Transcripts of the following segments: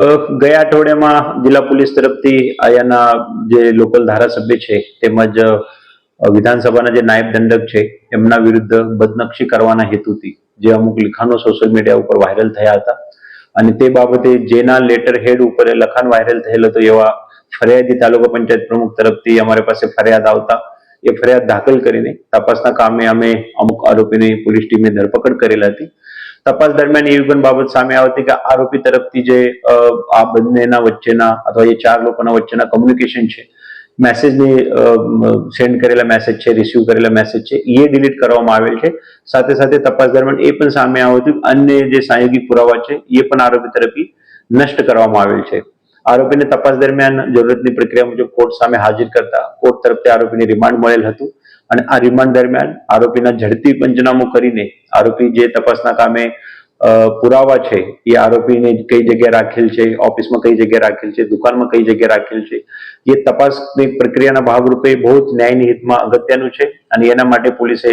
ગયા અઠવાડિયામાં જિલ્લા પોલીસ તરફથી અહીંયાના જે લોકલ ધારાસભ્ય છે, તેમજ વિધાનસભાના જે નાયબ દંડક છે, એમના વિરુદ્ધ બદનક્ષી કરવાના હેતુથી જે અમુક લિખાણો સોશિયલ મીડિયા ઉપર વાયરલ થયા હતા. અને તે બાબતે જેના લેટર હેડ ઉપર લખાણ વાયરલ થયેલ હતો એવા ફરિયાદી તાલુકા પંચાયત પ્રમુખ તરફથી અમારી પાસે ફરિયાદ આવતા એ ફરિયાદ દાખલ કરીને તપાસના કામે અમે અમુક આરોપીની પોલીસ ટીમે ધરપકડ કરેલ હતી. તપાસ દરમિયાન એવી પણ બાબત સામે આવતી કે આરોપી તરફથી જે આ બંનેના વચ્ચેના અથવા એ ચાર લોકોના વચ્ચેના કમ્યુનિકેશન છે મેસેજની સેન્ડ કરેલા મેસેજ છે રિસીવ કરેલા મેસેજ છે, એ ડિલીટ કરવામાં આવેલ છે. સાથે સાથે તપાસ દરમિયાન એ પણ સામે આવ્યું હતું અન્ય જે સાયોગિક પુરાવા છે, એ પણ આરોપી તરફથી નષ્ટ કરવામાં આવેલ છે. આરોપીને તપાસ દરમિયાન જરૂરતની પ્રક્રિયા મુજબ કોર્ટ સામે હાજર કરતા કોર્ટ તરફથી આરોપીને રિમાન્ડ મળેલ હતું અને આ રિમાન્ડ દરમિયાન આરોપીના ઝડપી પંચનામું કરીને આરોપી જે તપાસના કામે પુરાવા છે, એ આરોપીને કઈ જગ્યાએ રાખેલ છે, ઓફિસમાં કઈ જગ્યાએ રાખેલ છે, દુકાનમાં કઈ જગ્યાએ રાખેલ છે, એ તપાસની પ્રક્રિયાના ભાગરૂપે બહુ જ ન્યાયની હિતમાં અગત્યનું છે અને એના માટે પોલીસે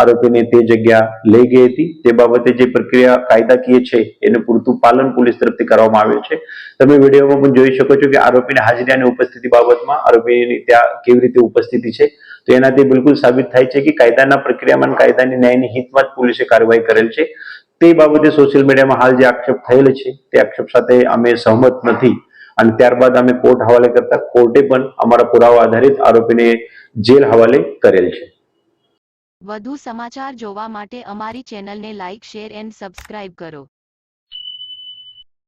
આરોપીને તે જગ્યા લઈ ગઈ હતી. તે બાબતે જે પ્રક્રિયા કાયદાકીય છે, એનું પૂરતું પાલન પોલીસ તરફથી કરવામાં આવ્યું છે. તમે વિડીયોમાં પણ જોઈ શકો છો કે આરોપીની હાજરી અને ઉપસ્થિતિ બાબતમાં આરોપીની ત્યાં કેવી રીતે ઉપસ્થિતિ છે. તો એનાથી બિલકુલ સાબિત થાય છે કે કાયદાના પ્રક્રિયામાં કાયદાની ન્યાયની હિતમાં જ પોલીસે કાર્યવાહી કરેલ છે. તે બાબતે સોશિયલ મીડિયામાં હાલ જે આક્ષેપ થયેલ છે, તે આક્ષેપ સાથે અમે સહમત નથી. અને ત્યારબાદ અમે કોર્ટ હવાલે કરતા કોર્ટે પણ અમારા પુરાવા આધારિત આરોપીને જેલ હવાલે કરેલ છે. વધુ સમાચાર જોવા માટે અમારી ચેનલને લાઇક શેર એન્ડ સબસ્ક્રાઇબ કરો.